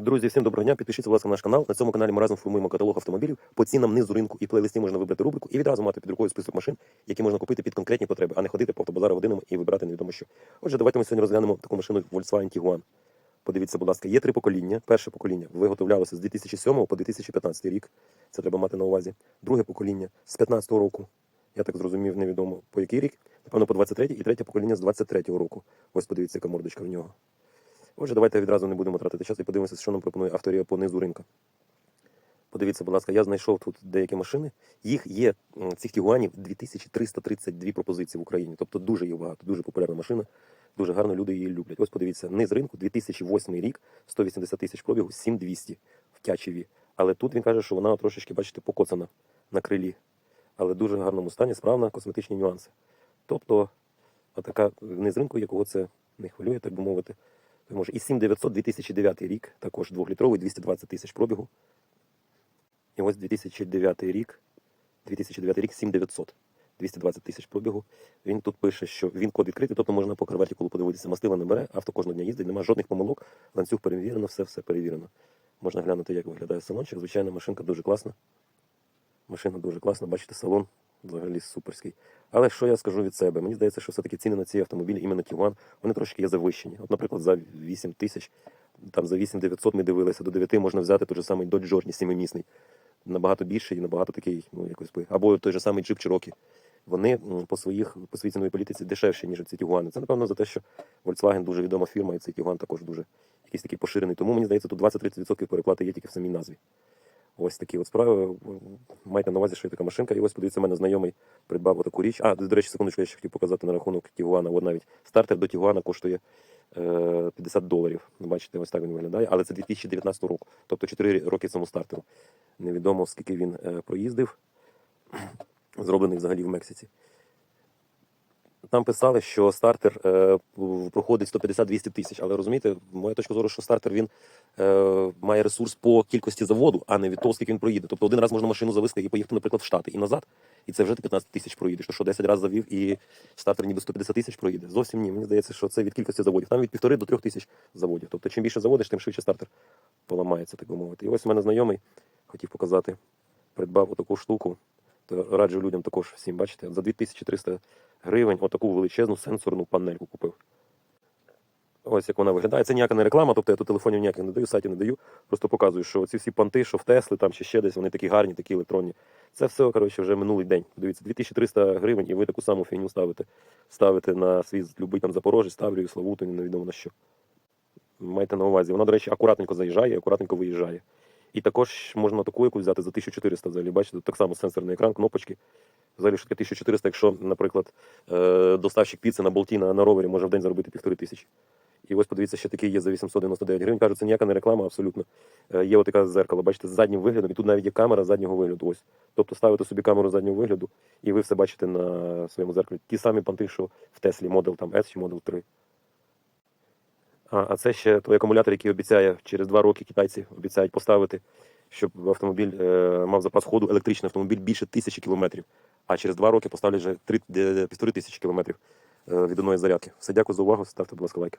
Друзі, всім доброго дня. Підпишіться, будь ласка, на наш канал. На цьому каналі ми разом формуємо каталог автомобілів по цінам низу ринку і плейлисті можна вибрати рубрику і відразу мати під рукою список машин, які можна купити під конкретні потреби, а не ходити по автобазару годинами і вибирати невідомо що. Отже, давайте ми сьогодні розглянемо таку машину Volkswagen Tiguan. Подивіться, будь ласка, є три покоління. Перше покоління виготовлялося з 2007 по 2015 рік. Це треба мати на увазі. Друге покоління з 15 року. Я так зрозумів, невідомо по який рік. Напевно, по 23 і третє покоління з 23 року. Ось подивіться, яка мордочка в нього. Отже, давайте відразу не будемо тратити час і подивимося, що нам пропонує авторія по низу ринка. Подивіться, будь ласка, я знайшов тут деякі машини. Їх є цих тігуанів 2332 пропозиції в Україні. Тобто дуже їх багато, дуже популярна машина, дуже гарно люди її люблять. Ось подивіться, низ ринку 2008 рік, 180 тисяч пробігу, 7200 в Тячеві. Але тут він каже, що вона трошечки, бачите, покоцана на крилі. Але в дуже гарному стані, справна, косметичні нюанси. Тобто, така низ ринку, якого це не хвилює, так би мовити. Може, і 7900 2009 рік, також 2-літровий, 220 тисяч пробігу. І ось 2009 рік, 2009 рік 7900, 220 тисяч пробігу. Він тут пише, що він код відкритий, тобто можна по кривертикулу подивитися. Мастила не бере, авто кожного дня їздить, немає жодних помилок, ланцюг перевірено, все все перевірено. Можна глянути, як виглядає салончик. Звичайно, машинка дуже класна. Машина дуже класна, бачите, салон взагалі суперський. Але що я скажу від себе? Мені здається, що все-таки ціни на ці автомобілі, іменно Тігуан, вони трошки є завищені. От, наприклад, за 8 тисяч, там за 8 900 ми дивилися, до 9 можна взяти той же самий Dodge Journey сімимісний. Набагато більший і набагато такий, ну якось би. Або той же самий Jeep Cherokee. Вони по своїх по своїй ціновій політиці дешевші, ніж ці Тігуани. Це напевно за те, що Volkswagen дуже відома фірма, і цей Тігуан також дуже якийсь такий поширений. Тому мені здається, тут 20-30% переплати є тільки в самій назві. Ось такі от справи. Майте на увазі, що є така машинка. І ось подивіться, мене знайомий придбав таку річ. А, до речі, секундочку, я ще хотів показати на рахунок Тігуана. От навіть стартер до Тігуана коштує е, 50 доларів. Бачите, ось так він виглядає. Але це 2019 року. Тобто 4 роки цьому стартеру. Невідомо, скільки він е, проїздив. Зроблений взагалі в Мексиці. Там писали, що стартер е, проходить 150-200 тисяч. Але розумієте, моя точка зору, що стартер він е, має ресурс по кількості заводу, а не від того, скільки він проїде. Тобто один раз можна машину завести і поїхати, наприклад, в Штати і назад, і це вже ти 15 тисяч проїдеш. То що 10 разів завів і стартер ніби 150 тисяч проїде. Зовсім ні. Мені здається, що це від кількості заводів. Там від півтори до трьох тисяч заводів. Тобто, чим більше заводиш, тим швидше стартер поламається, так би мовити. І ось у мене знайомий хотів показати, придбав отаку штуку. То раджу людям також всім бачите, за 2300 гривень отаку величезну сенсорну панельку купив. Ось як вона виглядає. Це ніяка не реклама, тобто я тут телефонів ніяких не даю, сайтів не даю. Просто показую, що ці всі понти, що в Тесли там чи ще десь, вони такі гарні, такі електронні. Це все, коротше, вже минулий день. Дивіться, 2300 гривень, і ви таку саму фігню ставите. Ставите на свій любий там Запорожець, ставлю, Славуту, невідомо на що. Майте на увазі. Вона, до речі, акуратненько заїжджає, акуратненько виїжджає. І також можна таку яку взяти за 1400 взагалі. Бачите, так само сенсорний екран, кнопочки. Взагалі таке 1400, якщо, наприклад, е, доставщик піци на болті на, на ровері може в день заробити півтори тисячі. І ось подивіться, ще такий є за 899 гривень. Кажуть, це ніяка не реклама, абсолютно. Е, Є отака зеркало, бачите, з заднім виглядом, і тут навіть є камера заднього вигляду. Ось. Тобто ставите собі камеру заднього вигляду, і ви все бачите на своєму зеркалі. Ті самі понти, що в Теслі, Model там S чи Model 3. А, це ще той акумулятор, який обіцяє через два роки китайці обіцяють поставити, щоб автомобіль е, мав запас ходу, електричний автомобіль більше тисячі кілометрів. А через два роки поставлять вже три- півтори тисячі кілометрів е, від одної зарядки. Все, дякую за увагу. Ставте, будь ласка, лайки.